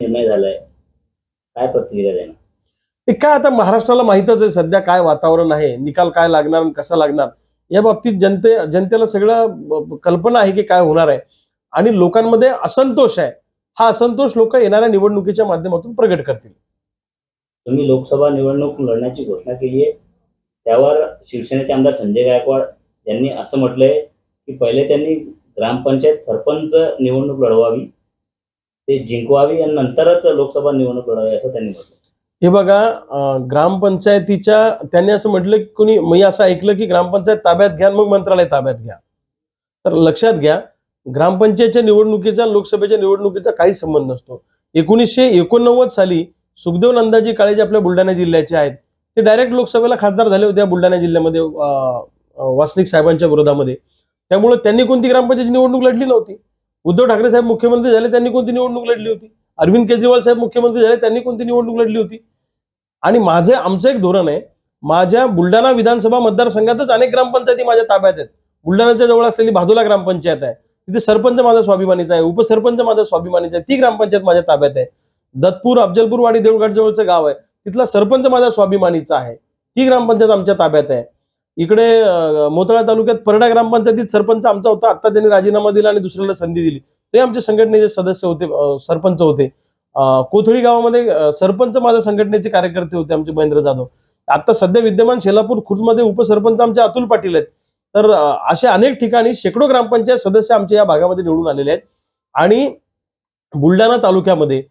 निर्णय झालाय. काय प्रतिक्रिया देणार? काय आता महाराष्ट्राला माहितच आहे सध्या काय वातावरण आहे निकाल काय लागणार आणि कसा लागणार? या बाबतीत जनते जनतेला सगळं कल्पना आहे की काय होणार आहे. आणि लोकांमध्ये असंतोष आहे. हा असंतोष लोक येणाऱ्या निवडणुकीच्या माध्यमातून प्रगट करतील. तुम्ही लोकसभा निवडणूक लढण्याची घोषणा केली आहे त्यावर शिवसेनेचे आमदार संजय गायकवाड यांनी असं म्हटलंय की पहिले त्यांनी ग्रामपंचायत सरपंच निवडणूक लढवावी. ते जिंकवावी आणि नंतरच लोकसभा निवडणूक लढावी असं त्यांनी म्हटलं. हे बघा ग्रामपंचायतीच्या त्यांनी असं म्हटलं की कोणी मी असं ऐकलं की ग्रामपंचायत ताब्यात घ्या मग मंत्रालय ताब्यात घ्या. तर लक्षात घ्या ग्रामपंचायतच्या निवडणुकीचा लोकसभेच्या निवडणुकीचा काही संबंध नसतो. एकोणीसशे एकोणनव्वद साली सुखदेव नंदाजी काळे जे आपल्या बुलढाणा जिल्ह्याचे आहेत ते डायरेक्ट लोकसभेला खासदार झाले होते बुलढाणा जिल्ह्यामध्ये वासनिक साहेबांच्या विरोधामध्ये. त्यामुळे त्यांनी कोणती ग्रामपंचायत निवडणूक लढली नव्हती. उद्धव ठाकरे साहेब मुख्यमंत्री झाले त्यांनी कोणती निवडणूक लढली होती? अरविंद केजरीवाल साहेब मुख्यमंत्री झाले त्यांनी कोणती निवडणूक लढली होती? आणि माझं आमचं एक धोरण आहे माझ्या बुलढाणा विधानसभा मतदारसंघातच अनेक ग्रामपंचायती माझ्या ताब्यात आहेत. बुलढाण्याच्या जवळ असलेली भादोला ग्रामपंचायत आहे. तिथे सरपंच माझा स्वाभिमानीचा आहे उपसरपंच माझा स्वाभिमानीचा आहे ती ग्रामपंचायत माझ्या ताब्यात आहे. दत्तपूर अफजलपूरवाडी देवगड जवळचं गाव आहे तिथला सरपंच माझा स्वाभिमानीचा आहे ती ग्रामपंचायत आमच्या ताब्यात आहे. इकडे मोतळा मोताळा तालुक्यात परडा ग्रामपंचायतीत सरपंच आमचा होता आता त्यांनी राजीनामा दिला आणि दुसऱ्याला संधी दिली. ते आमच्या संघटनेचे सदस्य होते सरपंच होते. कोथळी गावामध्ये सरपंच माझ्या संघटनेचे कार्यकर्ते होते आमचे महेंद्र जाधव. आता सध्या विद्यमान शेलापूर खुर्दमध्ये उपसरपंच आमचे अतुल पाटील आहेत. तर अशा अनेक ठिकाणी शेकडो ग्रामपंचायत सदस्य आमच्या या भागामध्ये निवडून आलेले आहेत. आणि बुलढाणा तालुक्यामध्ये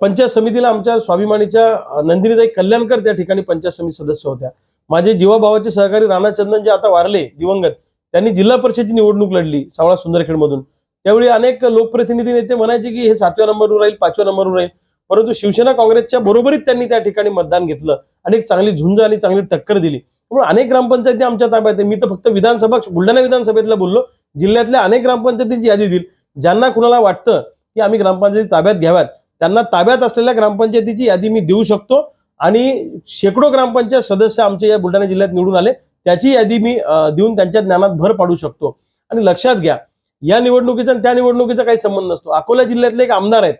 पंचायत समितीला आमच्या स्वाभिमानीच्या नंदिनीताई कल्याणकर त्या ठिकाणी पंचायत समिती सदस्य होत्या. माझे जीवाभावाचे सहकारी राणाचंदन जे आता वारले दिवंगत त्यांनी जिल्हा परिषदची निवडणूक लढली सावळा सुंदरखेडमधून त्यावेळी अनेक लोकप्रतिनिधी नेते म्हणायचे की हे सातव्या नंबरवर राहील पाचव्या नंबरवर राहील. परंतु शिवसेना काँग्रेसच्या बरोबरीत त्यांनी त्या ठिकाणी मतदान घेतलं आणि चांगली झुंज आणि चांगली टक्कर दिली. त्यामुळे अनेक ग्रामपंचायती आमच्या ताब्यात आहे मी तर फक्त विधानसभा बुलढाणा विधानसभेतला बोललो. जिल्ह्यातल्या अनेक ग्रामपंचायतींची यादी दिली ज्यांना कुणाला वाटतं की आम्ही ग्रामपंचायती ताब्यात घ्याव्यात त्यांना ताब्यात असलेल्या ग्रामपंचायतीची यादी मी देऊ शकतो. आणि शेकडो ग्रामपंचायत सदस्य आमच्या या बुलढाणा जिल्ह्यात निवडून आले. त्याची यादी मी देऊन त्यांच्या ज्ञानात भर पाडू शकतो. आणि लक्षात घ्या या निवडणुकीचा आणि त्या निवडणुकीचा काही संबंध नसतो. अकोला जिल्ह्यातले एक आमदार आहेत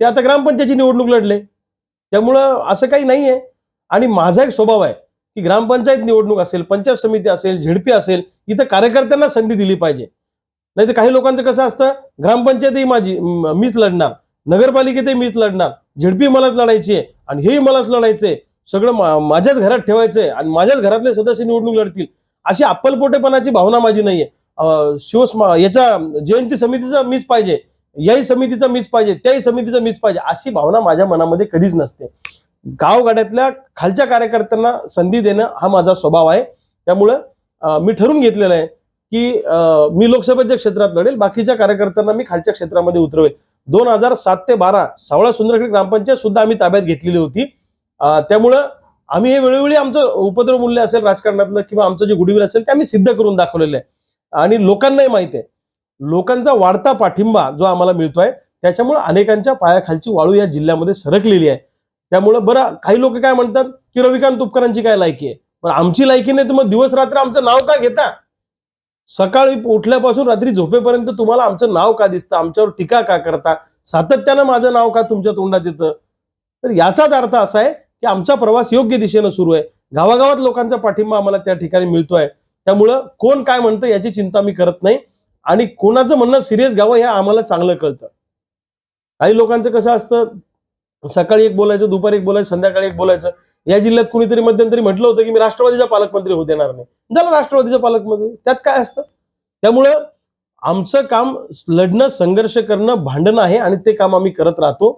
ते आता ग्रामपंचायतची निवडणूक लढले. त्यामुळं असं काही नाही आहे आणि माझा एक स्वभाव आहे की ग्रामपंचायत निवडणूक असेल पंचायत समिती असेल झेडपी असेल इथं कार्यकर्त्यांना संधी दिली पाहिजे. नाही तर काही लोकांचं कसं असतं ग्रामपंचायतही माझी मीच लढणार. नगरपालिकेतही मीच लढणार. झिडपी मलाच लढायची आहे आणि हेही मलाच लढायचंय. सगळं माझ्याच घरात ठेवायचंय आणि माझ्याच घरातले सदस्य निवडणूक लढतील. अशी अप्पलपोटेपणाची भावना माझी नाहीये. अं, शिवस्मा याच्या जयंती समितीचा मीच पाहिजे. याही समितीचा मीच पाहिजे. त्याही समितीचा मीच पाहिजे. अशी भावना माझ्या मनामध्ये कधीच नसते. गावगाड्यातल्या खालच्या कार्यकर्त्यांना संधी देणं हा माझा स्वभाव आहे. त्यामुळं मी ठरवून घेतलेलं आहे की मी लोकसभेच्या क्षेत्रात लढेल. बाकीच्या कार्यकर्त्यांना मी खालच्या क्षेत्रामध्ये उतरवेल. दोन हजार सात ते बारा सावळा सुंदरखेड ग्रामपंचायत सुद्धा आम्ही ताब्यात घेतलेली होती. त्यामुळं आम्ही हे वेळोवेळी आमचं उपद्रव मूल्य असेल राजकारणातलं किंवा आमचं जे गुडविल असेल ते आम्ही सिद्ध करून दाखवलेलं आहे. आणि लोकांनाही माहिती आहे लोकांचा वाढता पाठिंबा जो आम्हाला मिळतोय त्याच्यामुळे अनेकांच्या पायाखालची वाळू या जिल्ह्यामध्ये सरकलेली आहे. त्यामुळं बरं काही लोक काय म्हणतात की रविकांत तुपकरांची काय लायकी आहे? पण आमची लायकी नाही तर मग दिवस रात्र आमचं नाव का घेता? सकाळी उठल्यापासून रात्री झोपेपर्यंत तुम्हाला आमचं नाव का दिसतं? आमच्यावर टीका का करता? सातत्यानं माझं नाव का तुमच्या तोंडात येतं? तर याचाच अर्थ असा आहे की आमचा प्रवास योग्य दिशेनं सुरू आहे. गावागावात लोकांचा पाठिंबा आम्हाला त्या ठिकाणी मिळतोय. त्यामुळं कोण काय म्हणतं याची चिंता मी करत नाही. आणि कोणाचं म्हणणं सिरियस घ्यावं हे आम्हाला चांगलं कळतं. काही लोकांचं कसं असतं? सकाळी एक बोलायचं दुपारी एक बोलायचं संध्याकाळी एक बोलायचं. या जिल्ह्यात कुणीतरी मध्यंतरी म्हटलं होतं की मी राष्ट्रवादीचा पालकमंत्री होऊ देणार नाही. झालं राष्ट्रवादीचा पालकमंत्री. त्यात काय असतं? त्यामुळं आमचं काम लढणं संघर्ष करणं भांडणं आहे आणि ते काम आम्ही करत राहतो.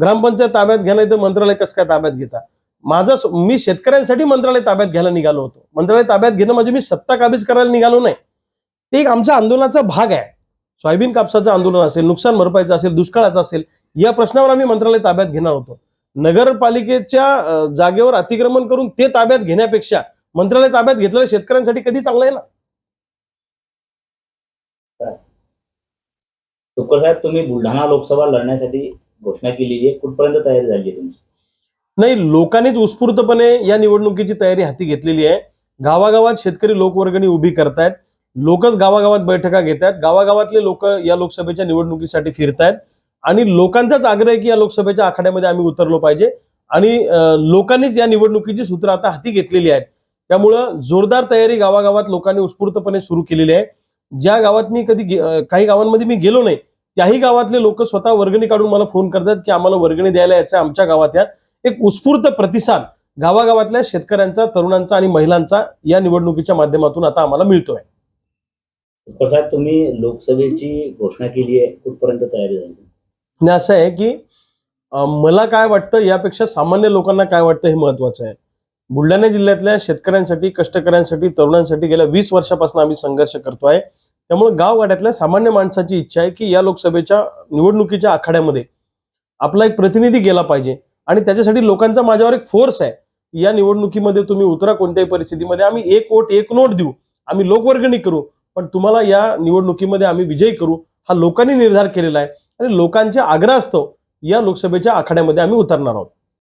ग्रामपंचायत ताब्यात घेणं तर मंत्रालय कसं काय ताब्यात घेता? माझा मी शेतकऱ्यांसाठी मंत्रालय ताब्यात घ्यायला निघालो होतो. मंत्रालय ताब्यात घेणं म्हणजे मी सत्ता काबीज करायला निघालो नाही. ते एक आमच्या आंदोलनाचा भाग आहे. सोयाबीन कापसाचं आंदोलन असेल नुकसान भरपाईचं असेल दुष्काळाचं असेल या प्रश्नावर आम्ही मंत्रालय ताब्यात घेणार होतो. नगरपालिकेच्या जागेवर अतिक्रमण करून ते ताब्यात घेण्यापेक्षा मंत्रालय ताब्यात घेतलेलं शेतकऱ्यांसाठी कधी चांगलं आहे ना? साहेब तुम्ही बुलढाणा लोकसभा लढण्यासाठी घोषणा केलेली आहे. कुठपर्यंत तयारी झाली आहे तुमची? नाही लोकांनीच उत्स्फूर्तपणे या निवडणुकीची तयारी हाती घेतलेली आहे. गावागावात शेतकरी लोकवर्गणी उभी करतायत. लोकच गावागावात बैठका घेत आहेत गावागावातले लोक या लोकसभेच्या निवडणुकीसाठी फिरतायत. आणि लोकांचाच आग्रह आहे की या लोकसभेच्या आखाड्यामध्ये आम्ही उतरलो पाहिजे. आणि लोकांनीच या निवडणुकीची सूत्र आता हाती घेतलेली आहेत. त्यामुळं जोरदार तयारी गावागावात लोकांनी उत्स्फूर्तपणे सुरू केलेली आहे. ज्या गावात मी कधी काही गावांमध्ये मी गेलो नाही त्याही गावातले लोक स्वतः वर्गणी काढून मला फोन करतात की आम्हाला वर्गणी द्यायला यायचं आमच्या गावात या. एक उत्स्फूर्त प्रतिसाद गावागावातल्या शेतकऱ्यांचा तरुणांचा आणि महिलांचा या निवडणुकीच्या माध्यमातून आता आम्हाला मिळतोय. प्रसाद तुम्ही लोकसभेची घोषणा केली आहे. कुठपर्यंत तयारी झाली? असं आहे की मला काय वाटतं यापेक्षा सामान्य लोकांना काय वाटतं हे महत्वाचं आहे. बुलढाणा जिल्ह्यातल्या शेतकऱ्यांसाठी कष्टकऱ्यांसाठी तरुणांसाठी गेल्या वीस वर्षापासून आम्ही संघर्ष करतो आहे. त्यामुळे गाववाड्यातल्या सामान्य माणसाची इच्छा आहे की या लोकसभेच्या निवडणुकीच्या आखाड्यामध्ये आपला एक प्रतिनिधी गेला पाहिजे आणि त्याच्यासाठी लोकांचा माझ्यावर एक फोर्स आहे. या निवडणुकीमध्ये तुम्ही उतरा कोणत्याही परिस्थितीमध्ये आम्ही एक वोट एक नोट देऊ. आम्ही लोकवर्गणी करू पण तुम्हाला या निवडणुकीमध्ये आम्ही विजयी करू. हा लोकांनी निर्धार केलेला आहे. आणि लोकांच्या असतो या लोकसभेच्या आखाड्यामध्ये आम्ही उतरणार आहोत.